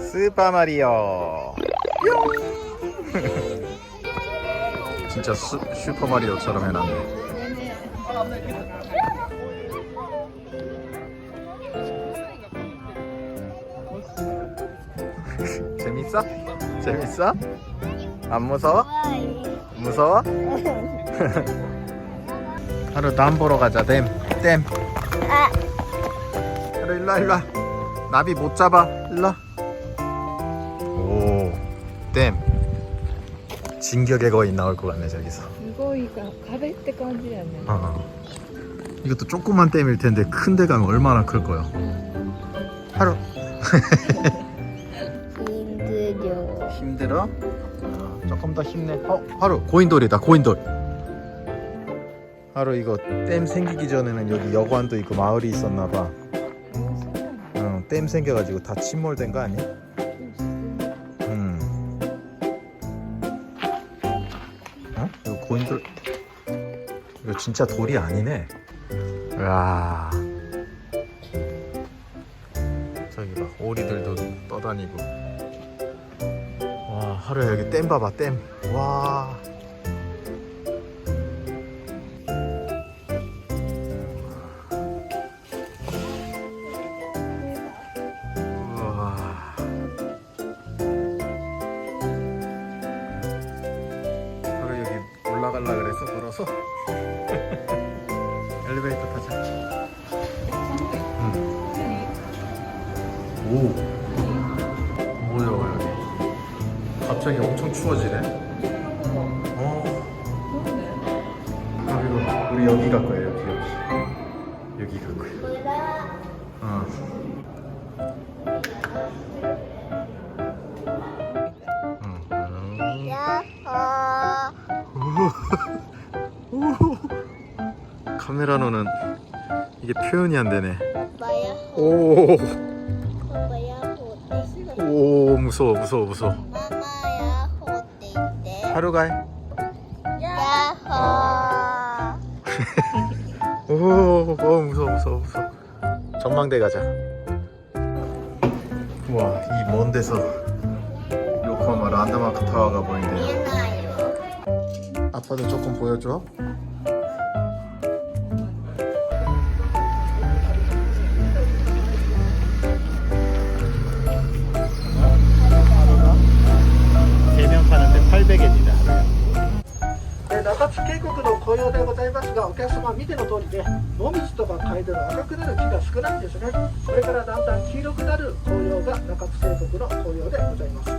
스파마리오 진짜 슈, 슈퍼마리오처럼 해놨네 재밌어? 재밌어? 안 무서워? 무서워? 하루 남 보러 가자 댐. 댐. 아. 하루 일로 일로 나비 못 잡아 일로. 오. 댐. 진격의 거인 나올 것 같네 저기서. 이거 이거 가릴 때 까지 않네. 어, 어. 이것도 조그만 댐일 텐데 큰 데 가면 얼마나 클 거야. 하루. 힘들어. 힘들어? 더 힘내. 어 하루 고인돌이다 고인돌. 하루 이거 댐 생기기 전에는 여기 여관도 있고 마을이 있었나 봐. 어, 댐 생겨가지고 다 침몰된 거 아니야? 음. 어? 이거 고인돌. 이거 진짜 돌이 아니네. 와. 저기 봐 오리들도 떠다니고 와 하루야 여기 댐 봐봐 댐와. 우와. 하루 여기 올라갈라 그래서 걸어서? 엘리베이터 타자. 응. 오 갑자기 엄청 추워지네. 어. 아 이거 우리 여기 갈 거예요. 여기 여기 여기 갈 거예요. 어. 음. 오. 카메라로는 이게 표현이 안 되네. 뭐야? 오. 뭐야? 호때. 오 무서워 무서워 무서워. 마마야 호때 있대. 하루 가. 야호. 오, 오 무서워 무서워 무서워 전망대 가자 우와 이 먼 데서 요코하마 란드마크 타워가 보이네요. 아빠도 조금 보여줘 中津渓谷の紅葉でございますがお客様見ての通りでモミジとかカエデの赤くなる木が少ないんですね。これからだんだん黄色くなる紅葉が中津渓谷の紅葉でございます。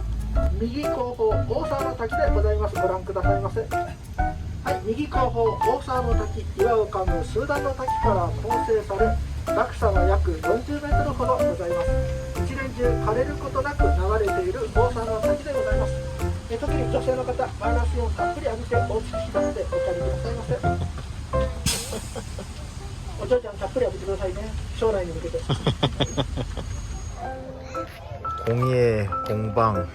右後方大沢の滝でございます。ご覧くださいませ。はい右後方大沢の滝岩を噛むスーダンの滝から構成され落差は約40メートルほどございます。一年中枯れることなく流れている大沢の滝でございます。え特に女性の方マイナスイオンたっぷり浴びてお美しくなってお借りくださいませお嬢ちゃんたっぷり浴びてくださいね将来に向けて 공예 공방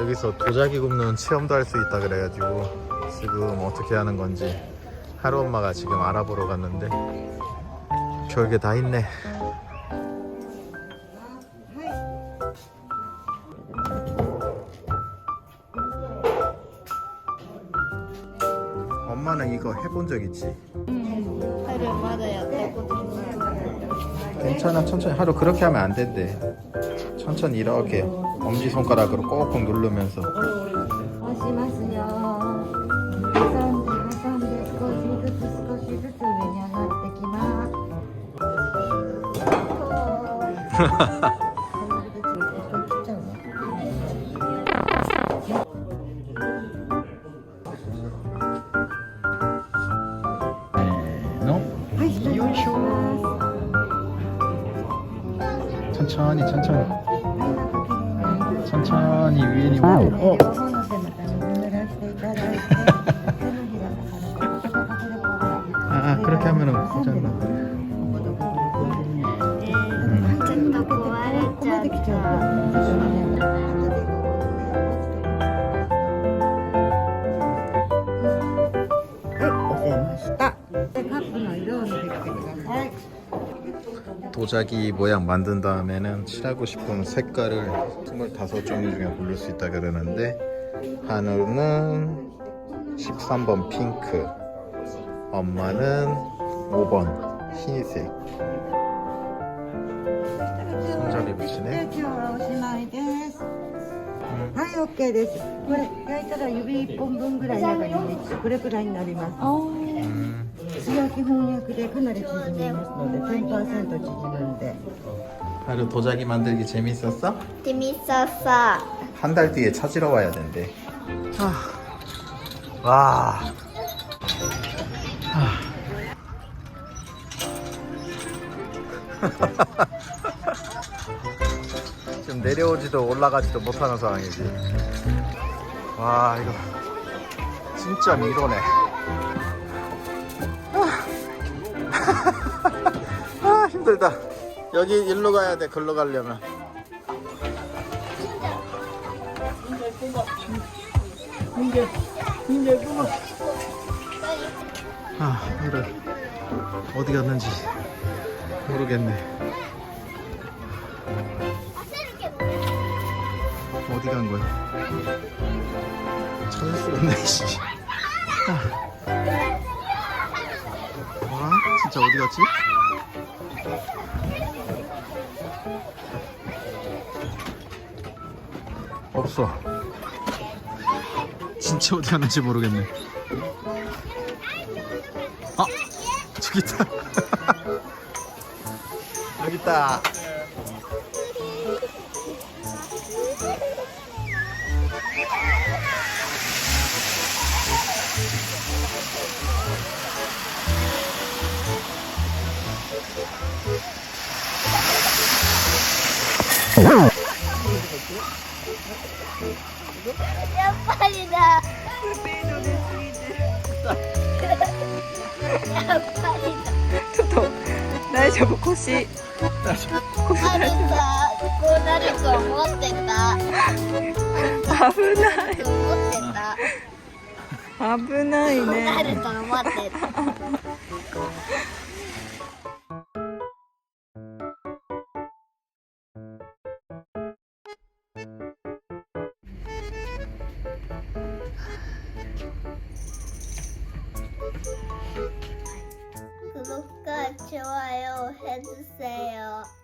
여기서 도자기 굽는 체험도 할 수 있다 그래가지고 지금 어떻게 하는 건지 하루 엄마가 지금 알아보러 갔는데 별게 다 있네 엄마는 이거 해본 적 있지? 응 하루마다요 괜찮아 천천히. 하루 그렇게 하면 안 된대. 천천히 이렇게 엄지손가락으로 꼭꼭 누르면서. 하하하 천천히 천천히 천천히 위에 니 어? 도자기 모양 만든 다음에는 칠하고 싶은 색깔을 25종류 중에 고를 수 있다 그러는데 한우는 13번 핑크 엄마는 5번 흰색 손잡이 붙이네 今日はおしまいですはい OK ですこれ焼いたら指1本分ぐらい中に入れてこれくらいになります 음, 素焼き翻訳でかなり縮みますので1000%縮むんで 하루 도자기 만들기 재밌었어? 재밌었어. 한 달 뒤에 찾으러 와야 된대 와 지금 내려오지도 올라가지도 못하는 상황이지 와 이거 진짜 미로네 아, 아 힘들다. 여기 일로 가야 돼 글로 가려면. 아 이래 어디 갔는지 모르겠네. 어디 간 거야? 찾을 수 없네 씨. 아. 와 진짜 어디 갔지? 없어. 진짜 어디 갔는지 모르겠네. 아 저기 있다. 여기 있다 丈夫？腰。大丈夫。腰大丈夫こうなると思ってた。危ない。危ないね。なると思ってた。thank you 좋아요 해주세요.